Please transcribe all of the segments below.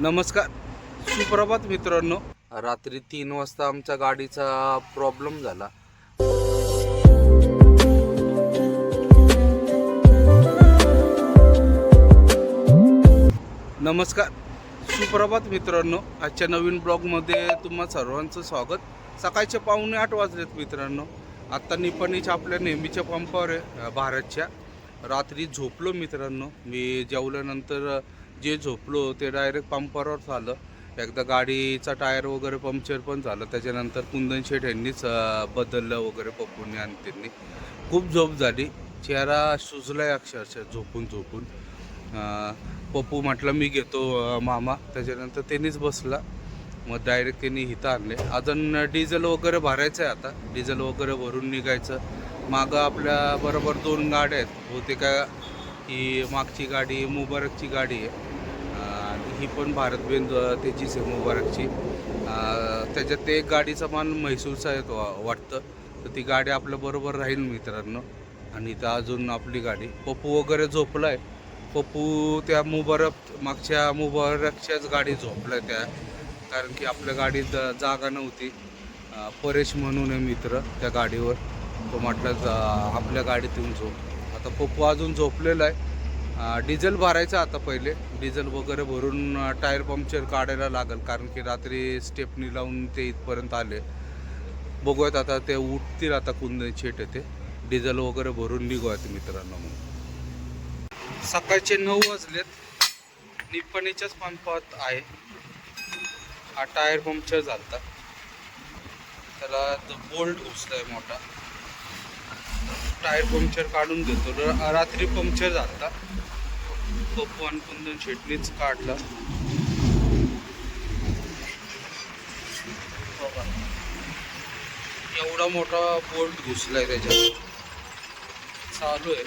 नमस्कार. सुप्रभात मित्रांनो. रात्री तीन वाजता आमच्या गाडीचा प्रॉब्लेम झाला. नमस्कार. सुप्रभात मित्रांनो. आजच्या नवीन ब्लॉगमध्ये तुम्हा सर्वांचं स्वागत. सकाळचे पावणे आठ वाजलेत मित्रांनो. आत्ता निपाणीच्या आपल्या नेहमीच्या पंपावर आहे भारतच्या. रात्री झोपलो मित्रांनो. मी जेवल्यानंतर जे झोपलो ते डायरेक्ट पंपावरच आलं एकदा गाडीचा टायर वगैरे पंक्चर पण झालं. त्याच्यानंतर कुंदन शेठ यांनीच बदललं वगैरे पप्पूंनी आणि त्यांनी खूप झोप झाली. चेहरा सुजलाय अक्षरशः झोपून झोपून. पप्पू म्हटलं मी घेतो मामा. त्याच्यानंतर त्यांनीच बसला. मग डायरेक्ट त्यांनी हिथं आणले. अजून डिझेल वगैरे भरायचं आहे आता. डिझेल वगैरे भरून निघायचं. मागं आपल्या बरोबर दोन गाड्या आहेत. बहुतेक ही मागची गाडी मुबारकची गाडी आहे. ही पण भारत बेंद त्याचीच आहे मुबारकची. त्याच्यात ते एक गाडीचा मान म्हैसूरचा आहे वाटतं. तर ती गाडी आपल्या बरोबर राहील मित्रांनो. आणि इथं अजून आपली गाडी. पप्पू वगैरे झोपलाय. पप्पू त्या मुबारक मागच्या मुबारकच्याच गाडी झोपलाय त्या. कारण की आपल्या गाडीत जागा नव्हती. परेश म्हणून आहे मित्र त्या गाडीवर. तो म्हटलं जा- आपल्या गाडीत येऊन झोप. आता पप्पू अजून झोपलेला आहे. डिझेल भरायचं आता पहिले. डिझेल वगैरे भरून टायर पंक्चर काढायला लागेल कारण की रात्री स्टेपनी लावून ते इथपर्यंत आले. बघूयात आता ते उठतील आता कुंद छेट येते डिझेल वगैरे भरून निघूयात मित्रांनो मग. सकाळचे नऊ वाजलेत. निप्पणीच्याच पंपात आहे. हा टायर पंक्चर झालता. त्याला बोल्ट उचलाय मोठा. टायर पंक्चर काढून घेतो. र- रात्री पंक्चर झालता. पप्पू आणि कुंदन शेटणीच काढला. एवढा मोठा बोल्ट घुसलाय त्याच्यात. चालू आहे.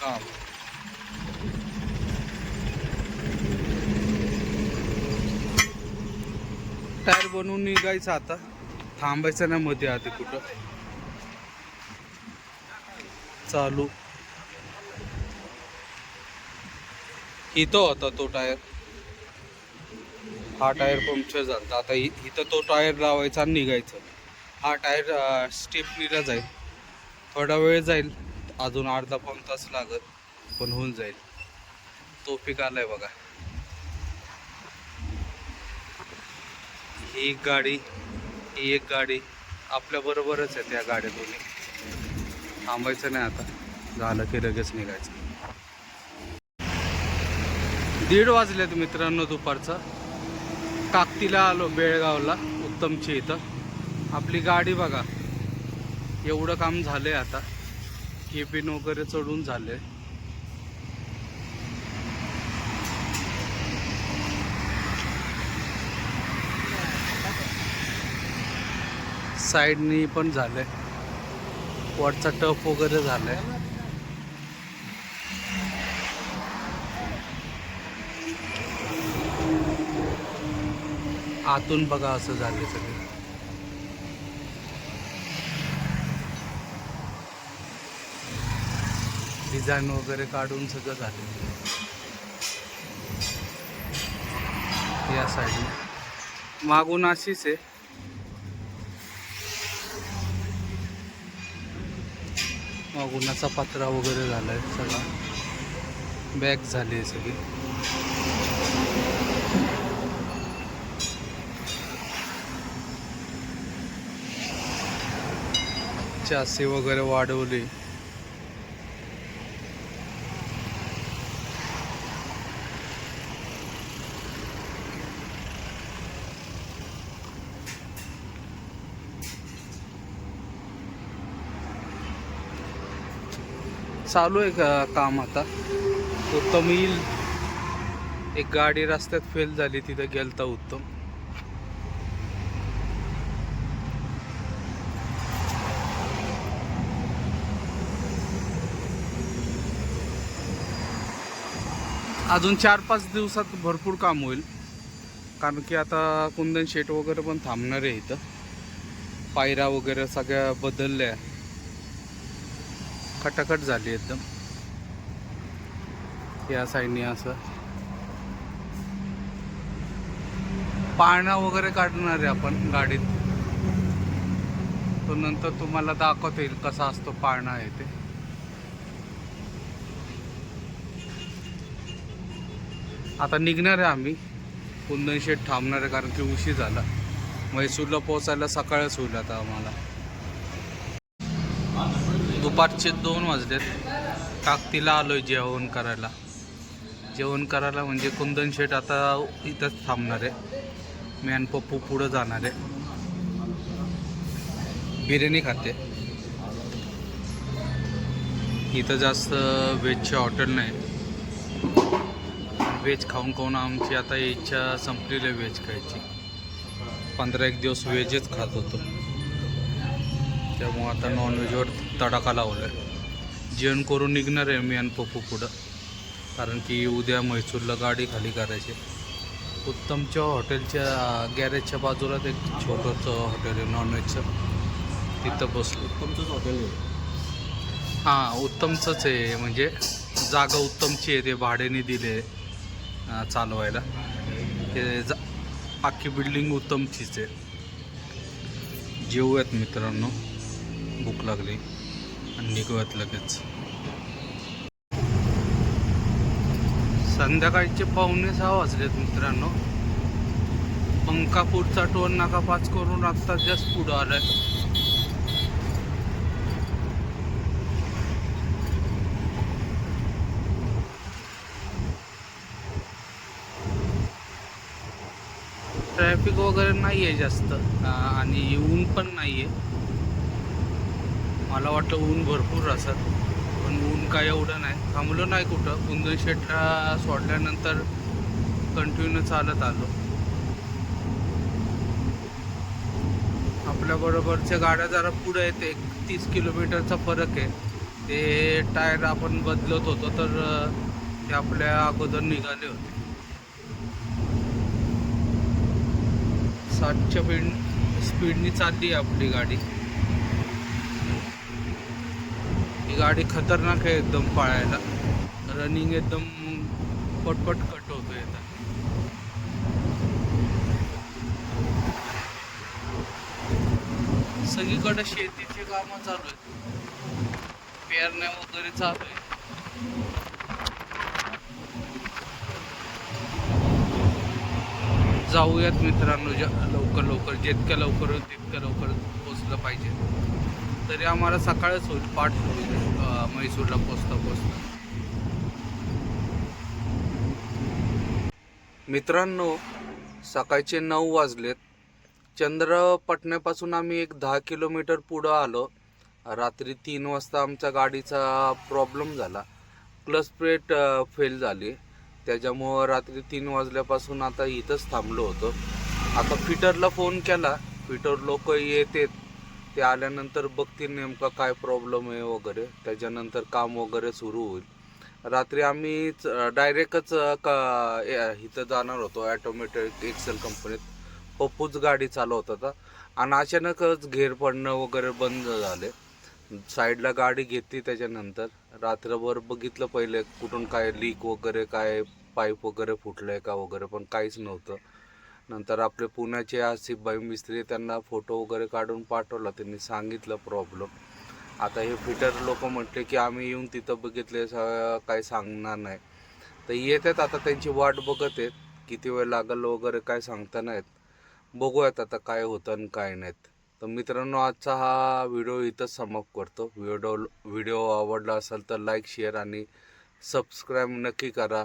काम. टायर बनवून निघायचं आता. थांबायचं नाही मध्ये आधी कुठं. चालू. इथं होता तो टायर. हा टायर पंक्चर झाला आता इ- इथं तो टायर लावायचा आणि निघायचं. हा टायर स्टेपनीला जाईल. थोडा वेळ जाईल. अजून अर्धा पाऊण तास लागत पण होऊन जाईल. तो पीक आलाय बघा. ही एक गाडी ही एक गाडी आपल्या बरोबरच आहे त्या गाड्या दोन्ही. थांबायचं नाही आता. झालं की लगेच निघायचं. दीड वाजलेत मित्रांनो दुपारचं. काकतीला आलो बेळगावला उत्तमची इथं. आपली गाडी बघा. एवढं काम झालं आहे आता केबिन वगैरे चढून झाले साईडनी पण झालंय. वरचा टप वगैरे झालाय. आतून बघा असं झालं सगळे. डिझाईन वगैरे काढून सगळं झालं या साईडने. मागून अशीच आहे. मागूनाचा पत्रा वगैरे झालाय सगळा. बॅग झाली आहे सगळी. चासे वगैरे वाढवली. चालू आहे का काम आता? उत्तम येईल. एक गाडी रस्त्यात फेल झाली तिथं गेलता उत्तम. अजून चार पाच दिवसात भरपूर काम होईल. कारण की आता कुंदन शेट वगैरे पण थांबणार आहे इथं. पायऱ्या वगैरे सगळ्या बदलल्या. खटाखट झाली एकदम. या साईडने असं. पाळणा वगैरे काढणार आहे आपण गाडीत. तो नंतर तुम्हाला दाखवता येईल कसा असतो पाळणा आहे ते. आता निघणार आहे आम्ही. कुंदन शेठ थांबणार आहे कारण की उशीर झाला. म्हैसूरला पोहोचायला सकाळच होईल आता आम्हाला. दुपारचे दोन वाजलेत. टाकतीला आलोय जेवण करायला. जेवण करायला म्हणजे कुंदन शेठ आता इथंच थांबणार आहे. मी आणि पप्पू पुढं जाणार आहे. बिर्याणी खाते. इथं जास्त व्हेजचे हॉटेल नाही. व्हेज खाऊन खाऊन आमची आता इच्छा संपलेली आहे व्हेज खायची. पंधरा एक दिवस व्हेजच खात होतो. त्यामुळं आता नॉनव्हेजवर तडाखा लावला आहे जेवण करून निघणार आहे मी आणि पप्पू पुढं. कारण की उद्या म्हैसूरला गाडी खाली करायची. उत्तमच्या हॉटेलच्या गॅरेजच्या बाजूलाच एक छोटंसं हॉटेल आहे नॉनव्हेजचं तिथं बसलो. तुमचंच हॉटेल आहे. हां उत्तमचंच आहे. म्हणजे जागा उत्तमची आहे ते भाड्याने दिले अं, चालवायला. ते जा अख्खी बिल्डिंग उत्तमचीच आहे जेवूयात मित्रांनो. भूक लागली. आणि निघूयात लगेच. संध्याकाळचे पाहुणे सहा वाजलेत मित्रांनो. पंकापूरचा टोल नाका पाच करून आत्ता जस्ट पुढं आलाय. ट्रॅफिक वगैरे नाही आहे जास्त आणि ऊन पण नाही आहे मला वाटतं ऊन भरपूर असत पण ऊन काय एवढं नाही. थांबलो नाही कुठं. कुंदन शेटला सोडल्यानंतर कंटिन्यू चालत आलो. आपल्याबरोबरच्या गाड्या जरा पुढे आहेत. एक तीस किलोमीटरचा फरक आहे. ते टायर आपण बदलत होतो तर ते आपल्या अगोदर निघाले होते. साठच्या स्पीड स्पीडनी चालली आहे आपली गाडी. ही गाडी खतरनाक आहे एकदम पाळायला. रनिंग एकदम पटपट कट होतो येतात सगळीकडे शेतीची कामं चालू आहेत. पेरण्या वगैरे चालू आहे जाऊयात मित्रांनो ज्या लवकर लवकर जितक्या लवकर होईल तितक्या लवकर पोचलं पाहिजे. तरी आम्हाला सकाळच होईल पाठ होईल म्हैसूरला पोचता पोचता. मित्रांनो सकाळचे नऊ वाजलेत. चंद्रपटण्यापासून आम्ही एक दहा किलोमीटर पुढं आलो. रात्री तीन वाजता आमच्या गाडीचा प्रॉब्लेम झाला. क्लच प्लेट फेल झाली. त्याच्यामुळं रात्री तीन वाजल्यापासून आता इथंच थांबलो होतो. आता फिटरला फोन केला. फिटर लोक येतात ते आल्यानंतर बघतील नेमका काय प्रॉब्लेम आहे वगैरे. त्याच्यानंतर काम वगैरे सुरू होईल. रात्री आम्ही डायरेक्टच का इथं जाणार होतो ॲटोमॅटिक एक्सेल कंपनीत पप्पूच गाडी चालवत होता. आणि अचानकच घेर पडणं वगैरे बंद झाले. साईडला गाडी घेतली त्याच्यानंतर. रात्रभर बघितलं पहिले कुठून काय लीक वगैरे काय पाईप वगैरे फुटलं आहे का वगैरे पण काहीच नव्हतं. नंतर आपले पुण्याचे आसिफ भाई मिस्त्री त्यांना फोटो वगैरे काढून पाठवला. त्यांनी सांगितलं प्रॉब्लेम. आता हे फिटर लोक म्हटले की आम्ही येऊन तिथं बघितले स- काही सांगणार नाही. तर येतात आता त्यांची वाट बघत आहेत. किती वेळ लागल वगैरे काय सांगता नाहीत. बघूयात आता काय होतं आणि काय नाहीत. तर मित्रांनो आजचा हा व्हिडिओ इथंच समाप्त करतो. व्हिडिओ व्हिडिओ आवडला असेल तर लाईक शेअर आणि सबस्क्राईब नक्की करा.